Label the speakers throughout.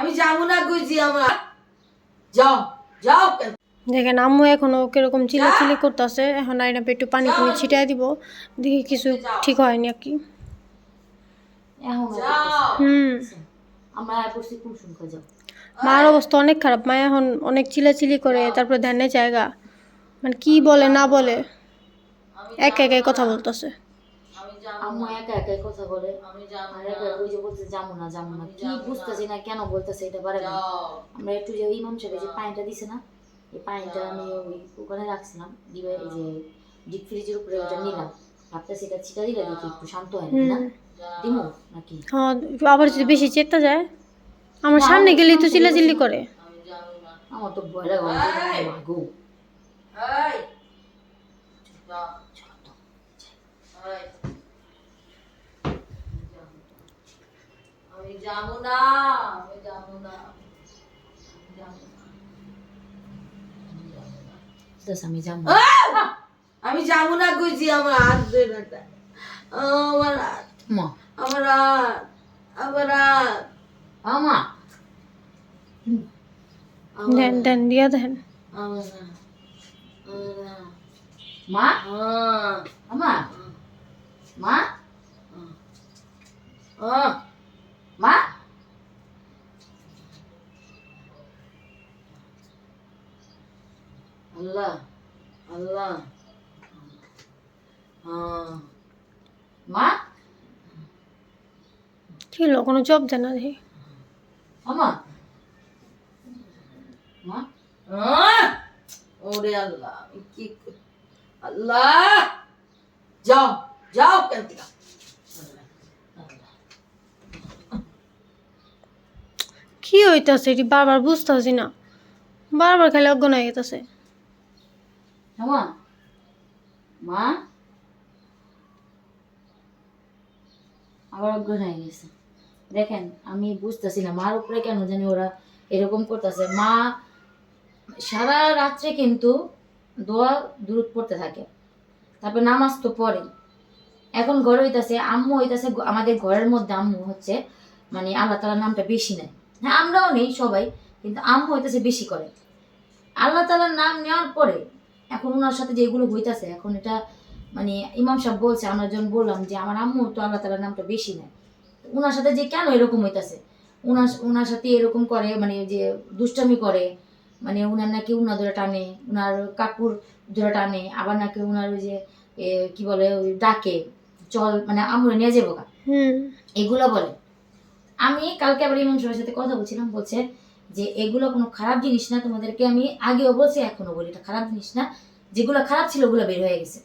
Speaker 1: আমি যাব না কইছি আমরা। যাও যাও।
Speaker 2: দেখেন আম্মু এখনও কীরকম চিলাচিলি করতেছে। এখন আইনা একটু পানি টানি ছিটাই দিব। দেখি কিছু ঠিক হয়নি আর কি।
Speaker 3: এখন
Speaker 2: হুম। মার অবস্থা অনেক খারাপ। মা এখন অনেক চিলাচিলি করে তারপর ধ্যানে জায়গা। মানে কি বলে না বলে। এক একাই কথা বলতেছে।
Speaker 3: আম্মু একা একাই কথা বলে।
Speaker 1: আমি যাব
Speaker 3: আর একা ওই যে বলছে যাব না যাব না। কি বুঝতেছি না কেন বলতেছে এটা পারে না। আমরা একটু যে ইমাম সাহেব যে পানিটা দিছে না এই পানিটা আমি ওই ওখানে রাখছিলাম দিবে এই যে ডিপ ফ্রিজের উপরে ওটা নিলাম। ভাবতেছি এটা ছিটা দিলে দেখি একটু শান্ত হয় না? দিমু নাকি?
Speaker 2: হ্যাঁ আবার যদি বেশি চেতা যায় আমার সামনে গেলেই তো চিল্লাচিল্লি করে।
Speaker 3: আমার তো ভয় লাগে আমার তো ভাগো
Speaker 1: এই যাও এই আমি যাব না আমি যাব না আমি যাব না
Speaker 3: দাস আমি যাব
Speaker 1: আহ! আমি যাব না কইছি আমার হাত ধরে না আমার হাত
Speaker 3: মা
Speaker 1: আমার হাত আমার হাত
Speaker 3: আমা
Speaker 2: দেন দেন দিয়া দেন
Speaker 1: আমার হাত আমার হাত
Speaker 3: মা
Speaker 1: আহ,
Speaker 3: আমা মা
Speaker 1: আহ,
Speaker 3: মা
Speaker 1: আল্লাহ আল্লাহ
Speaker 3: মা
Speaker 2: কি হলো? কোনো জব না দেখি
Speaker 3: আমা মা
Speaker 1: ওরে আল্লাহ কি? আল্লাহ! যাও যাও কেন?
Speaker 2: কি হইতাছে? এটি বারবার বুঝতেছি না। বারবার খালি অজ্ঞান হয়ে গেতেছে।
Speaker 3: আমা মা? আবার অজ্ঞান হয়ে গেছে। দেখেন, আমি বুঝতেছি না, মার উপরে কেন জানি ওরা এরকম করতেছে। মা সারা রাত্রে কিন্তু দোয়া দূরত পড়তে থাকে। তারপর নামাজ তো পড়ে। এখন ঘরে হইতাছে, আম্মু হইতাছে, আমাদের ঘরের মধ্যে আম্মু হচ্ছে মানে আল্লাহ তালার নামটা বেশি নেয়। হ্যাঁ আমরাও নেই সবাই, কিন্তু আম্মু হইতাছে বেশি করে। আল্লাহ তালার নাম নেওয়ার পরে এখন ওনার সাথে যেগুলো হইতাছে এখন এটা মানে ইমাম সাহেব বলছে আমরা যখন বললাম যে আমার আম্মু তো আল্লাহ তালার নামটা বেশি নেয়। ওনার সাথে যে কেন এরকম হইতাছে? ওনার ওনার সাথে এরকম করে মানে যে দুষ্টামি করে মানে উনার নাকি উনা ধরে টানে উনার কাকুর ধরে টানে আবার নাকি উনার ওই যে কি বলে ওই ডাকে চল মানে আমরা নিয়ে যাব এগুলো বলে। আমি কালকে আবার ইমাম সাহেবের সাথে কথা বলছিলাম বলছে যে এগুলো কোনো খারাপ জিনিস না, তোমাদেরকে আমি আগেও বলছি এখনও বলি, এটা খারাপ জিনিস না। যেগুলো খারাপ ছিল ওগুলো বের হয়ে গেছে।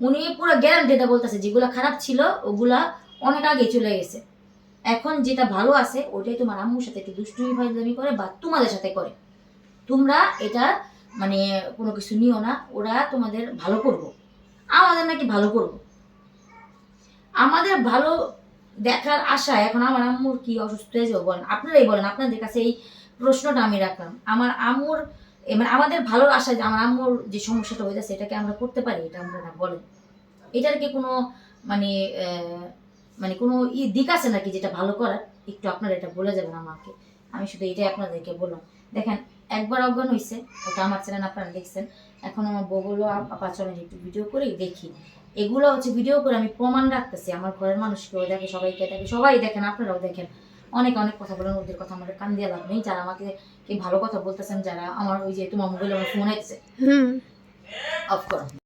Speaker 3: উনি পুরো গ্যারান্টিটা বলতেছে, যেগুলো খারাপ ছিল ওগুলা অনেক আগে চলে গেছে। এখন যেটা ভালো আছে ওটাই তোমার আম্মুর সাথে একটু দুষ্টুমি ফাইজলামি করে বা তোমাদের সাথে করে। তোমরা এটা মানে কোনো কিছু নিও না, ওরা তোমাদের ভালো করব। আমাদের নাকি ভালো করব। আমাদের ভালো দেখার আশা, এখন আমার আম্মুর কি অসুস্থ হয়েছে বলেন? আপনারাই বলেন, আপনাদের কাছে এই প্রশ্নটা আমি রাখলাম। আমার আম্মুর মানে আমাদের ভালোর আশা যে আমার আম্মুর যে সমস্যাটা হয়ে যাচ্ছে এটাকে আমরা করতে পারি, এটা আমরা বলেন। এটার কি কোনো মানে মানে কোনো ই দিক আছে নাকি যেটা ভালো করার? একটু আপনারা এটা বলে যাবেন আমাকে। আমি শুধু এটাই আপনাদেরকে বললাম। দেখেন একবার অজ্ঞান হয়েছে ওটা আমার চ্যানেল আপনারা দেখছেন। এখন আমার বউ বলল আপা চলেন একটু ভিডিও করে দেখি। এগুলো হচ্ছে ভিডিও করে আমি প্রমাণ রাখতেছি আমার ঘরের মানুষকেও দেখে সবাইকে দেখে সবাই দেখেন আপনারাও দেখেন। অনেক অনেক কথা বলেন ওদের কথা আমার কান দিয়ে লাভ নেই যারা আমাকে কি ভালো কথা বলতেছেন যারা আমার ওই যে তোমার মোবাইলে আমার ফোন
Speaker 2: হুম।
Speaker 3: অফ করো।